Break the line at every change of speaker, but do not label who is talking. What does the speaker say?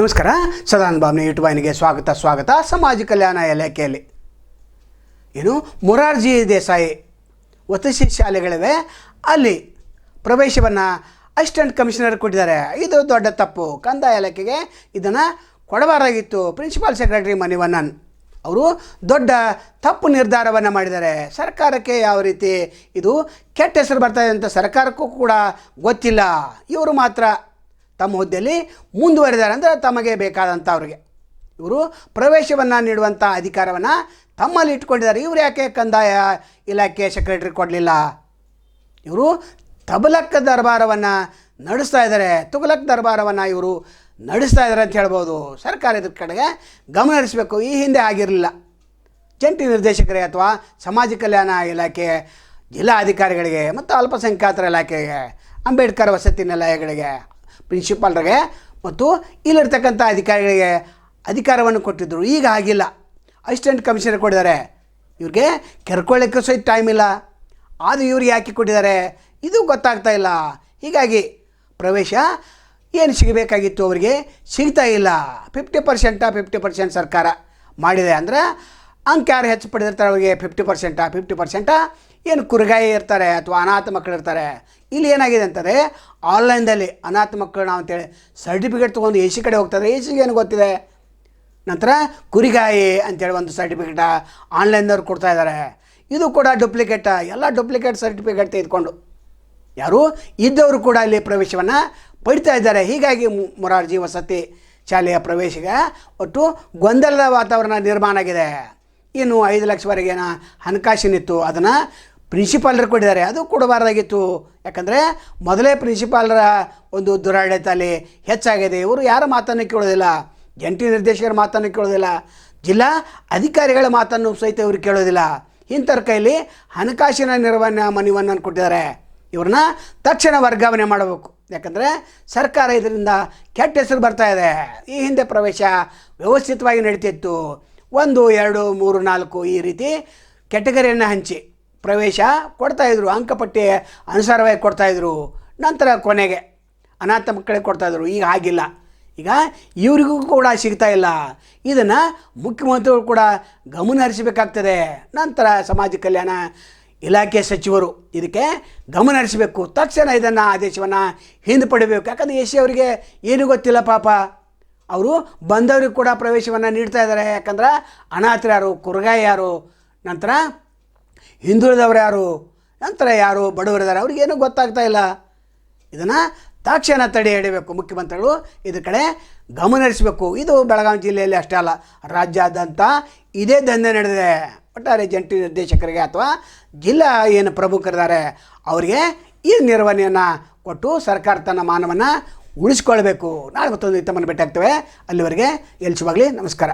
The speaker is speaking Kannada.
ನಮಸ್ಕಾರ. ಸದಾನಂದ ಬಾಬ್ನ ಯೂಟ್ಯೂಬ್ ವಾಹಿನಿಗೆ ಸ್ವಾಗತ ಸ್ವಾಗತ. ಸಮಾಜ ಕಲ್ಯಾಣ ಇಲಾಖೆಯಲ್ಲಿ. ಏನು? ಮೊರಾರ್ಜಿ ದೇಸಾಯಿ ವಸತಿ ಶಾಲೆಗಳಿವೆ. ಅಲ್ಲಿ ಪ್ರವೇಶವನ್ನು ಅಸಿಸ್ಟೆಂಟ್ ಕಮಿಷನರ್ ಕೊಟ್ಟಿದ್ದಾರೆ. ಇದು ದೊಡ್ಡ ತಪ್ಪು. ಕಂದಾಯ ಇಲಾಖೆಗೆ ಇದನ್ನು ಕೊಡಬಾರಾಗಿತ್ತು ಪ್ರಿನ್ಸಿಪಾಲ್ ಸೆಕ್ರೆಟರಿ ಮಣಿವಣ್ಣನ್ ಅವರು ದೊಡ್ಡ ತಪ್ಪು ನಿರ್ಧಾರವನ್ನು ಮಾಡಿದ್ದಾರೆ. ಸರ್ಕಾರಕ್ಕೆ ಯಾವ ರೀತಿ ಇದು ಕೆಟ್ಟ ಹೆಸರು ಬರ್ತಾಯಿದೆ ಅಂತ ಸರ್ಕಾರಕ್ಕೂ ಕೂಡ ಗೊತ್ತಿಲ್ಲ. ಇವರು ಮಾತ್ರ ತಮ್ಮ ಹುದ್ದೆಯಲ್ಲಿ ಮುಂದುವರೆದಾರೆ ಅಂದರೆ ತಮಗೆ ಬೇಕಾದಂಥ ಅವರಿಗೆ. ಇವರು ಪ್ರವೇಶವನ್ನು ನೀಡುವಂಥ ಅಧಿಕಾರವನ್ನು ತಮ್ಮಲ್ಲಿ ಇಟ್ಕೊಂಡಿದ್ದಾರೆ. ಇವರು ಯಾಕೆ ಕಂದಾಯ ಇಲಾಖೆ ಸೆಕ್ರೆಟರಿ ಕೊಡಲಿಲ್ಲ? ಇವರು ತಬಲಕ್ ದರ್ಬಾರವನ್ನು ನಡೆಸ್ತಾ ಇದ್ದಾರೆ. ತುಗಲಕ್ ದರ್ಬಾರವನ್ನು ಇವರು ನಡೆಸ್ತಾ ಇದ್ದಾರೆ ಅಂತ ಹೇಳ್ಬೋದು. ಸರ್ಕಾರ ಇದ್ರ ಕಡೆಗೆ ಗಮನ ಹರಿಸಬೇಕು. ಈ ಹಿಂದೆ ಆಗಿರಲಿಲ್ಲ. ಜಂಟಿ ನಿರ್ದೇಶಕರಿಗೆ ಅಥವಾ ಸಮಾಜ ಕಲ್ಯಾಣ ಇಲಾಖೆ ಜಿಲ್ಲಾ ಅಧಿಕಾರಿಗಳಿಗೆ ಮತ್ತು ಅಲ್ಪಸಂಖ್ಯಾತರ ಇಲಾಖೆಗೆ, ಅಂಬೇಡ್ಕರ್ ವಸತಿ ನಿಲಯಗಳಿಗೆ ಪ್ರಿನ್ಸಿಪಾಲ್ರಿಗೆ ಮತ್ತು ಇಲ್ಲಿರ್ತಕ್ಕಂಥ ಅಧಿಕಾರಿಗಳಿಗೆ ಅಧಿಕಾರವನ್ನು ಕೊಟ್ಟಿದ್ದರು. ಈಗ ಆಗಿಲ್ಲ ಅಸಿಸ್ಟೆಂಟ್ ಕಮಿಷನರ್ ಕೊಟ್ಟಿದ್ದಾರೆ. ಇವ್ರಿಗೆ ಕೆರ್ಕೊಳ್ಳೋಕ್ಕೂ ಸಹಿತ ಟೈಮ್ ಇಲ್ಲ. ಆದರೂ ಇವ್ರಿಗೆ ಯಾಕೆ ಕೊಟ್ಟಿದ್ದಾರೆ? ಇದು ಗೊತ್ತಾಗ್ತಾ ಇಲ್ಲ. ಹೀಗಾಗಿ ಪ್ರವೇಶ ಏನು ಸಿಗಬೇಕಾಗಿತ್ತು ಅವರಿಗೆ? ಸಿಗ್ತಾ ಇಲ್ಲ. ಫಿಫ್ಟಿ ಪರ್ಸೆಂಟ ಫಿಫ್ಟಿ ಪರ್ಸೆಂಟ್ ಸರ್ಕಾರ ಮಾಡಿದೆ. ಅಂದರೆ ಅಂಕ ಯಾರು ಹೆಚ್ಚು ಪಡೆದಿರ್ತಾರೆ ಅವರಿಗೆ? ಫಿಫ್ಟಿ ಪರ್ಸೆಂಟ ಫಿಫ್ಟಿ ಪರ್ಸೆಂಟಾ ಏನು ಕುರುಗಾಯಿ ಇರ್ತಾರೆ ಅಥವಾ ಅನಾಥ ಮಕ್ಕಳು ಇರ್ತಾರೆ, ಇಲ್ಲಿ ಏನಾಗಿದೆ ಅಂತಾರೆ ಆನ್ಲೈನ್ದಲ್ಲಿ ಅನಾಥ ಮಕ್ಕಳು ನಾವು ಅಂತೇಳಿ ಸರ್ಟಿಫಿಕೇಟ್ ತೊಗೊಂಡು ಎ ಸಿ ಕಡೆ ಹೋಗ್ತಾರೆ ಎ ಸಿಗೆ ಏನು ಗೊತ್ತಿದೆ? ನಂತರ ಕುರಿಗಾಯಿ ಅಂತೇಳಿ ಒಂದು ಸರ್ಟಿಫಿಕೇಟ ಆನ್ಲೈನ್ದವ್ರು ಕೊಡ್ತಾ ಇದ್ದಾರೆ. ಇದು ಕೂಡ ಡುಪ್ಲಿಕೇಟ, ಎಲ್ಲ ಡುಪ್ಲಿಕೇಟ್ ಸರ್ಟಿಫಿಕೇಟ್ ತೆಗೆದುಕೊಂಡು ಯಾರು ಇದ್ದವರು ಕೂಡ ಅಲ್ಲಿ ಪ್ರವೇಶವನ್ನು ಪಡಿತಾ ಇದ್ದಾರೆ. ಹೀಗಾಗಿ ಮೊರಾರ್ಜಿ ವಸತಿ ಶಾಲೆಯ ಪ್ರವೇಶಿಗೆ ಒಟ್ಟು ಗೊಂದಲದ ವಾತಾವರಣ ನಿರ್ಮಾಣ ಆಗಿದೆ. ಇನ್ನು ಐದು ಲಕ್ಷವರೆಗೇನ ಹಣಕಾಸಿನಿತ್ತು, ಅದನ್ನು ಪ್ರಿನ್ಸಿಪಾಲ್ರು ಕೊಟ್ಟಿದ್ದಾರೆ ಅದು ಕೊಡಬಾರ್ದಾಗಿತ್ತು. ಯಾಕಂದರೆ ಮೊದಲೇ ಪ್ರಿನ್ಸಿಪಾಲ್ರ ಒಂದು ದುರಾಡಳಿತ ಅಲ್ಲಿ ಹೆಚ್ಚಾಗಿದೆ. ಇವರು ಯಾರ ಮಾತನ್ನು ಕೇಳೋದಿಲ್ಲ? ಜಂಟಿ ನಿರ್ದೇಶಕರ ಮಾತನ್ನು ಕೇಳೋದಿಲ್ಲ. ಜಿಲ್ಲಾ ಅಧಿಕಾರಿಗಳ ಮಾತನ್ನು ಸಹಿತ ಇವರು ಕೇಳೋದಿಲ್ಲ. ಇಂಥವ್ರ ಕೈಲಿ ಹಣಕಾಸಿನ ನಿರ್ವಹಣೆ ಮನವಿಯನ್ನು ಕೊಟ್ಟಿದ್ದಾರೆ. ಇವ್ರನ್ನ ತಕ್ಷಣ ವರ್ಗಾವಣೆ ಮಾಡಬೇಕು. ಯಾಕಂದರೆ ಸರ್ಕಾರ ಇದರಿಂದ ಕೆಟ್ಟ ಹೆಸರು ಬರ್ತಾ ಇದೆ. ಈ ಹಿಂದೆ ಪ್ರವೇಶ ವ್ಯವಸ್ಥಿತವಾಗಿ ನಡೀತಿತ್ತು. ಒಂದು, ಎರಡು, ಮೂರು, ನಾಲ್ಕು ಈ ರೀತಿ ಕೆಟಗರಿಯನ್ನು ಹಂಚಿ. ಪ್ರವೇಶ ಕೊಡ್ತಾಯಿದ್ರು ಅಂಕಪಟ್ಟಿ ಅನುಸಾರವಾಗಿ ಕೊಡ್ತಾಯಿದ್ರು ನಂತರ ಕೊನೆಗೆ ಅನಾಥ ಮಕ್ಕಳಿಗೆ ಕೊಡ್ತಾಯಿದ್ರು ಈಗ ಆಗಿಲ್ಲ ಈಗ ಇವರಿಗೂ ಕೂಡ ಸಿಗ್ತಾ ಇಲ್ಲ. ಇದನ್ನು ಮುಖ್ಯಮಂತ್ರಿಗಳು ಕೂಡ ಗಮನ ಹರಿಸಬೇಕಾಗ್ತದೆ ನಂತರ ಸಮಾಜ ಕಲ್ಯಾಣ ಇಲಾಖೆ ಸಚಿವರು ಇದಕ್ಕೆ ಗಮನ ಹರಿಸಬೇಕು ತಕ್ಷಣ ಇದನ್ನು ಆದೇಶವನ್ನು ಹಿಂದೆ ಪಡಿಬೇಕು. ಯಾಕಂದರೆ ಎಸ್ ಅವರಿಗೆ ಏನೂ ಗೊತ್ತಿಲ್ಲ ಪಾಪ. ಅವರು ಬಂದವರಿಗೆ ಕೂಡ ಪ್ರವೇಶವನ್ನು ನೀಡ್ತಾ ಇದ್ದಾರೆ. ಯಾಕಂದ್ರೆ ಅನಾಥರು ಯಾರು ಯಾರು. ನಂತರ ಹಿಂದುಳಿದವರು ಯಾರು? ನಂತರ ಯಾರು ಬಡವರಿದ್ದಾರೆ ಅವ್ರಿಗೇನು ಗೊತ್ತಾಗ್ತಾ ಇಲ್ಲ. ಇದನ್ನು ತಕ್ಷಣ ತಡೆ ಹಿಡಿಬೇಕು ಮುಖ್ಯಮಂತ್ರಿಗಳು. ಇದ್ರ ಕಡೆ ಗಮನ ಹರಿಸಬೇಕು. ಇದು ಬೆಳಗಾವಿ ಜಿಲ್ಲೆಯಲ್ಲಿ ಅಷ್ಟೇ ಅಲ್ಲ, ರಾಜ್ಯಾದ್ಯಂತ ಇದೇ ದಂಧೆ ನಡೆದಿದೆ. ಒಟ್ಟಾರೆ ಜಂಟಿ ನಿರ್ದೇಶಕರಿಗೆ ಅಥವಾ ಜಿಲ್ಲಾ ಏನು ಪ್ರಮುಖರಿದ್ದಾರೆ, ಅವರಿಗೆ ಈ ನಿರ್ವಹಣೆಯನ್ನು ಕೊಟ್ಟು ಸರ್ಕಾರ ತನ್ನ ಮಾನವನ್ನು ಉಳಿಸ್ಕೊಳ್ಬೇಕು. ನಾಳೆ ಮತ್ತೊಂದು ತಮ್ಮನ್ನು ಭೇಟಿ ಆಗ್ತೇವೆ. ಅಲ್ಲಿವರೆಗೆ ಶುಭಾಗಲಿ. ನಮಸ್ಕಾರ.